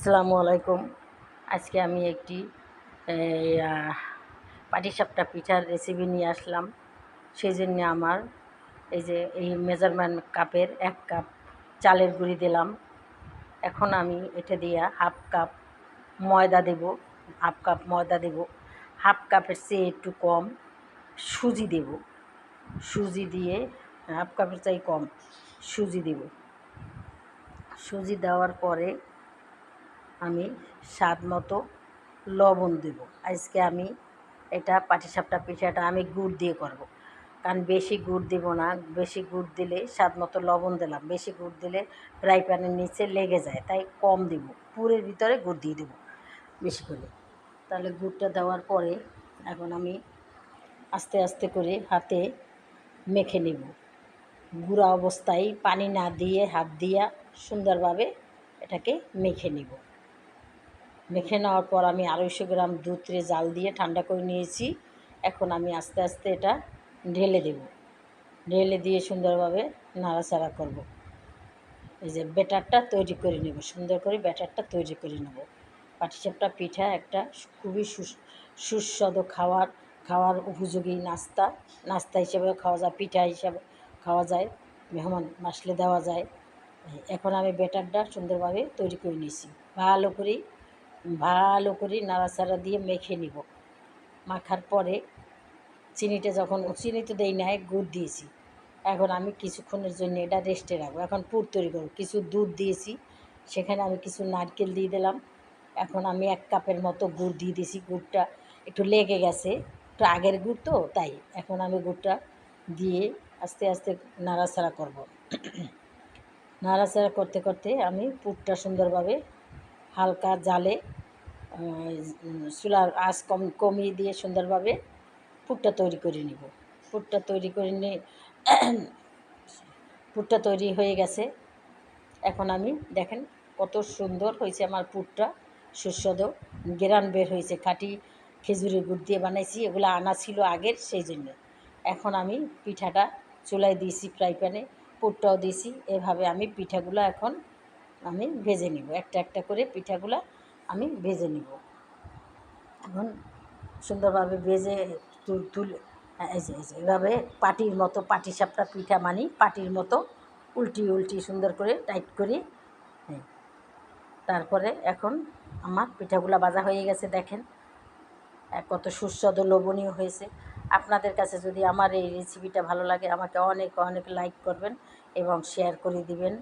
আসসালামু আলাইকুম। আজকে আমি একটি পাটিসাপটা পিঠার রেসিপি নিয়ে আসলাম। সেই জন্য আমার এই যে, এই মেজারমেন্ট কাপের এক কাপ চালের গুঁড়ি দিলাম। এখন আমি এটা দিয়ে হাফ কাপ ময়দা দেব হাফ কাপ ময়দা দেব হাফ কাপের চেয়ে একটু কম সুজি দেব। সুজি দিয়ে হাফ কাপের চাই কম সুজি দেব। সুজি দেওয়ার পরে আমি স্বাদ মতো লবণ দেব। আজকে আমি এটা পাটিসাপটা পিঠাটা আমি গুড় দিয়ে করব। কারণ বেশি গুড় দেব না, বেশি গুড় দিলে স্বাদ মতো লবণ দিলাম। বেশি গুড় দিলে ফ্রাই প্যানের নিচে লেগে যায়, তাই কম দেব। পুরের ভিতরে গুড় দিয়ে দেবো বেশি করে। তাহলে গুড়টা দেওয়ার পরে এখন আমি আস্তে আস্তে করে হাতে মেখে নেব। গুঁড়া অবস্থায় পানি না দিয়ে, হাত দিয়া সুন্দরভাবে এটাকে মেখে নেব। মেখে নেওয়ার পর আমি আড়াইশো গ্রাম দুধে জাল দিয়ে ঠান্ডা করে নিয়েছি। এখন আমি আস্তে আস্তে এটা ঢেলে দেব। ঢেলে দিয়ে সুন্দরভাবে নাড়াচাড়া করব। এই যে ব্যাটারটা তৈরি করে নেব, সুন্দর করে ব্যাটারটা তৈরি করে নেব। পাটিসাপটা পিঠা একটা খুবই সুস্বাদু খাওয়ার খাওয়ার উপযোগী নাস্তা। নাস্তা হিসেবেও খাওয়া যায়, পিঠা হিসাবে খাওয়া যায়, মেহমান মাসলে দেওয়া যায়। এখন আমি ব্যাটারটা সুন্দরভাবে তৈরি করে নিয়েছি। ভালো করে ভালো করে নাড়াচাড়া দিয়ে মেখে নিব। মাখার পরে চিনিটা যখন, চিনি তো দেই নাই, গুড় দিয়েছি। এখন আমি কিছুক্ষণের জন্য এটা রেস্টে রাখব। এখন পুর তৈরি করব। কিছু দুধ দিয়েছি, সেখানে আমি কিছু নারকেল দিয়ে দিলাম। এখন আমি এক কাপের মতো গুড় দিয়ে দিয়েছি। গুড়টা একটু লেগে গেছে। একটু আগের গুড় তো, তাই এখন আমি গুড়টা দিয়ে আস্তে আস্তে নাড়াচাড়া করব। নাড়াচাড়া করতে করতে আমি পুরটা সুন্দরভাবে হালকা জালে চুলার আঁচ কম, কমিয়ে দিয়ে সুন্দরভাবে পুরটা তৈরি করে নিব। পুরটা তৈরি করে নিয়ে পুরটা তৈরি হয়ে গেছে। এখন আমি দেখেন কত সুন্দর হয়েছে আমার পুরটা, সুস্বাদু। গেরান বের হয়েছে, খাঁটি খেজুরের গুড় দিয়ে বানাইছি, এগুলো আনা ছিল আগের, সেই জন্য। এখন আমি পিঠাটা চুলায় দিয়েছি, ফ্রাই প্যানে পুরটাও দিয়েছি। এভাবে আমি পিঠাগুলো এখন আমি ভেজে নিব। একটা একটা করে পিঠাগুলো আমি ভেজে নিব। এখন সুন্দরভাবে ভেজে তুলে এই যে এভাবে পাটির মতো, পাটি সাপটা পিঠা মানি, পাটির মতো উল্টি উল্টি সুন্দর করে টাইট করি। তারপরে এখন আমার পিঠাগুলো বাজা হয়ে গেছে, দেখেন। কত সুস্বাদু, লোভনীয় হয়েছে। আপনাদের কাছে যদি আমার এই রেসিপিটা ভালো লাগে, আমাকে অনেক অনেক লাইক করবেন এবং শেয়ার করে দিবেন।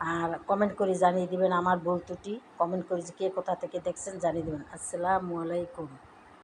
আর কমেন্ট করে জানিয়ে দিবেন আমার ভুল ত্রুটি। কমেন্ট করে কে কোথা থেকে দেখছেন জানিয়ে দেবেন। আসসালামু আলাইকুম।